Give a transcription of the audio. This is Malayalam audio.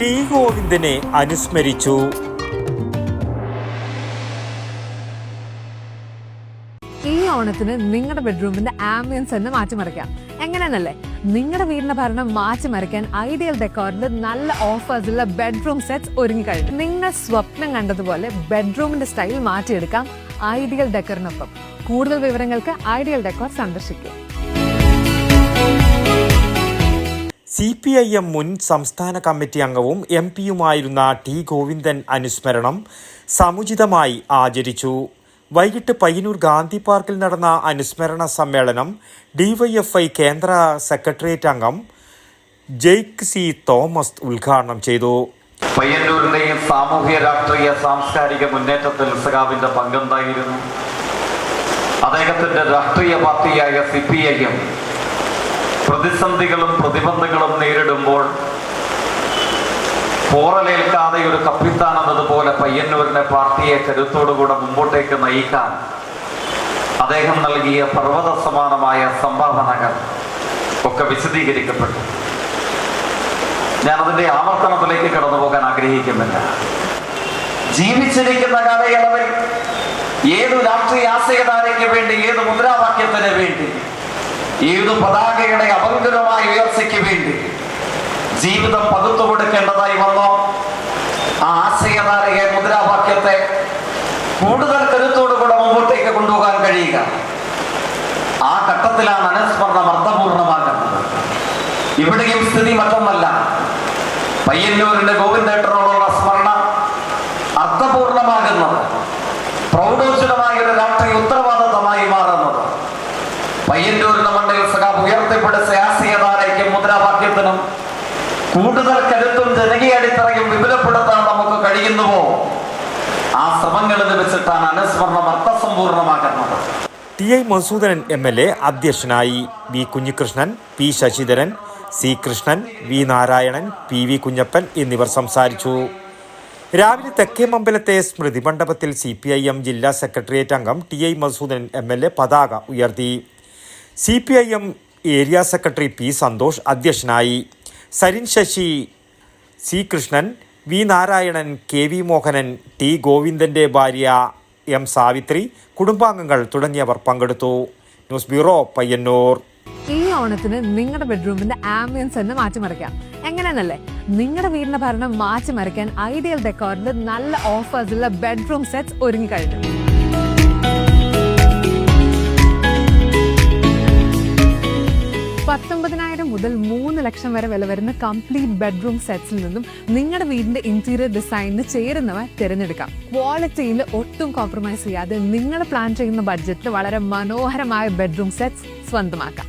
ടി ഗോവിന്ദനെ അനുസ്മരിച്ചു. ഈ ഓണത്തിന് നിങ്ങളുടെ ബെഡ്റൂമിന്റെ ആംബിയൻസ് തന്നെ മാറ്റിമറിക്കാം എങ്ങനെയാണല്ലേ? നിങ്ങളുടെ വീടിന്റെ ഭരണം മാറ്റിമറിക്കാൻ ഐഡിയൽ ഡെക്കോറിന്റെ നല്ല ഓഫേഴ്സുള്ള ബെഡ്റൂം സെറ്റ്സ് ഒരുങ്ങി കഴിഞ്ഞു നിങ്ങൾ സ്വപ്നം കണ്ടതുപോലെ ബെഡ്റൂമിന്റെ സ്റ്റൈൽ മാറ്റിയെടുക്കാം ഐഡിയൽ ഡെക്കറിനൊപ്പം. കൂടുതൽ വിവരങ്ങൾക്ക് ഐഡിയൽ ഡെക്കോർ സന്ദർശിക്കുക. സി പി ഐ എം മുൻ സംസ്ഥാന കമ്മിറ്റി അംഗവും എം പിയുമായിരുന്ന ടി ഗോവിന്ദൻ അനുസ്മരണം സമുചിതമായി ആചരിച്ചു. വൈകിട്ട് പയ്യന്നൂർ ഗാന്ധി പാർക്കിൽ നടന്ന അനുസ്മരണ സമ്മേളനം ഡിവൈഎഫ്ഐ കേന്ദ്ര സെക്രട്ടേറിയറ്റ് അംഗം ജെയ്ക്ക് സി തോമസ് ഉദ്ഘാടനം ചെയ്തു. പയ്യന്നൂരിന്റെയും സാമൂഹ്യ രാഷ്ട്രീയ സാംസ്കാരിക മുന്നേറ്റത്തിൽ സഖാവിന്റെ പങ്കുണ്ടായിരുന്നു. അദ്ദേഹത്തിന്റെ രാഷ്ട്രീയ പാർട്ടിയായ സി പി ഐ എം പ്രതിസന്ധികളും പ്രതിബന്ധങ്ങളും നേരിടുമ്പോൾ പോറലേൽക്കാതെ ഒരു കപ്പിത്താൻ എന്നതുപോലെ പയ്യന്നൂരിന്റെ പാർട്ടിയെ കരുത്തോടുകൂടെ മുമ്പോട്ടേക്ക് നയിക്കാൻ അദ്ദേഹം നൽകിയ പർവത സമാനമായ സംഭാവനകൾ ഒക്കെ വിശദീകരിക്കപ്പെട്ടു. ഞാൻ അതിന്റെ ആവർത്തനത്തിലേക്ക് കടന്നു പോകാൻ ആഗ്രഹിക്കുന്നില്ല. ജീവിച്ചിരിക്കുന്ന കാലയളവിൽ ഏതു രാഷ്ട്രീയ ആശയധാരയ്ക്ക് വേണ്ടി ഏത് മുദ്രാവാക്യത്തിന് വേണ്ടി ഏതു പതാകയുടെ അപങ്കരമായ ഉയർച്ചയ്ക്ക് വേണ്ടി ജീവിതം പകുത്തു കൊടുക്കേണ്ടതായി വന്നോ. ആ ആശയധാരയെ മുദ്രാവാക്യത്തെ കൂടുതൽ കരുത്തോടുകൂടെ മുമ്പോട്ടേക്ക് കൊണ്ടുപോകാൻ കഴിയുക. ആ ഘട്ടത്തിലാണ് അനുസ്മരണം അർത്ഥപൂർണമാകുന്നത് ഇവിടെയും സ്ഥിതി മറ്റൊന്നല്ല. പയ്യന്നൂരിന്റെ ഗോവിന്ദേട്ടനോടുള്ള സ്മരണ അർത്ഥപൂർണമാകുന്നത് പ്രൗഢോജ്വലമായ ഒരു രാഷ്ട്രീയ ഉത്തരവാദിത്തമായി മാറുന്നത് പയ്യന്നൂരിന്റെ മണ്ണിൽ സഖാബ് ഉയർത്തിപ്പെട്ട ആശയധാരയ്ക്കും മുദ്രാവാക്യത്തിനും കൂടുതൽ കരുത്തും ജനകീയ അടിത്തറയും വിപുലപ്പെടുത്താൻ നമുക്ക് കഴിയുന്നുവോ? ആ ശ്രമങ്ങളിൽ വെച്ചിട്ടാണ് അനുസ്മരണം അർത്ഥസമ്പൂർണമാകുന്നത് T I Masudanan M L A അധ്യക്ഷനായി V Kunhikrishnan P Sasidharan C Krishnan V Narayanan P V Kunhappan എന്നിവർ സംസാരിച്ചു. രാവിലെ തെക്കേ മമ്പലത്തെ സ്മൃതി മണ്ഡപത്തിൽ സി പി ഐ എം ജില്ലാ സെക്രട്ടേറിയറ്റ് അംഗം T I Madhusudanan M L A പതാക ഉയർത്തി. C P I M area secretary P Santhosh അധ്യക്ഷനായി. Sarin Sasi C Krishnan V Narayanan K V Mohanan T ഗോവിന്ദന്റെ ഭാര്യ എം സാവിത്രി കുടുംബാംഗങ്ങൾ തുടങ്ങിയവർ പങ്കെടുത്തു. News bureau Payyanur. ഈ ഓണത്തിന് നിങ്ങളുടെ ബെഡ്റൂമിന്റെ ആംബിയൻസ് തന്നെ മാറ്റിമറിക്കാം. എങ്ങനെയെന്നല്ലേ? നിങ്ങളുടെ വീടിന്റെ ഭരണം മാറ്റിമറിക്കാൻ ഐഡിയൽ ഡെക്കോറിന്റെ നല്ല ഓഫേഴ്സുള്ള ബെഡ്റൂം സെറ്റ്സ് ഒരുങ്ങി പത്തൊമ്പതിനായിരം മുതൽ മൂന്ന് ലക്ഷം വരെ വില വരുന്ന കംപ്ലീറ്റ് ബെഡ്റൂം സെറ്റ്സിൽ നിന്നും നിങ്ങളുടെ വീടിന്റെ ഇന്റീരിയർ ഡിസൈനിന് ചേരുന്നവ തിരഞ്ഞെടുക്കാം. ക്വാളിറ്റിയിൽ ഒട്ടും കോംപ്രമൈസ് ചെയ്യാതെ നിങ്ങൾ പ്ലാൻ ചെയ്യുന്ന ബഡ്ജറ്റിൽ വളരെ മനോഹരമായ ബെഡ്റൂം സെറ്റ്സ് സ്വന്തമാക്കാം.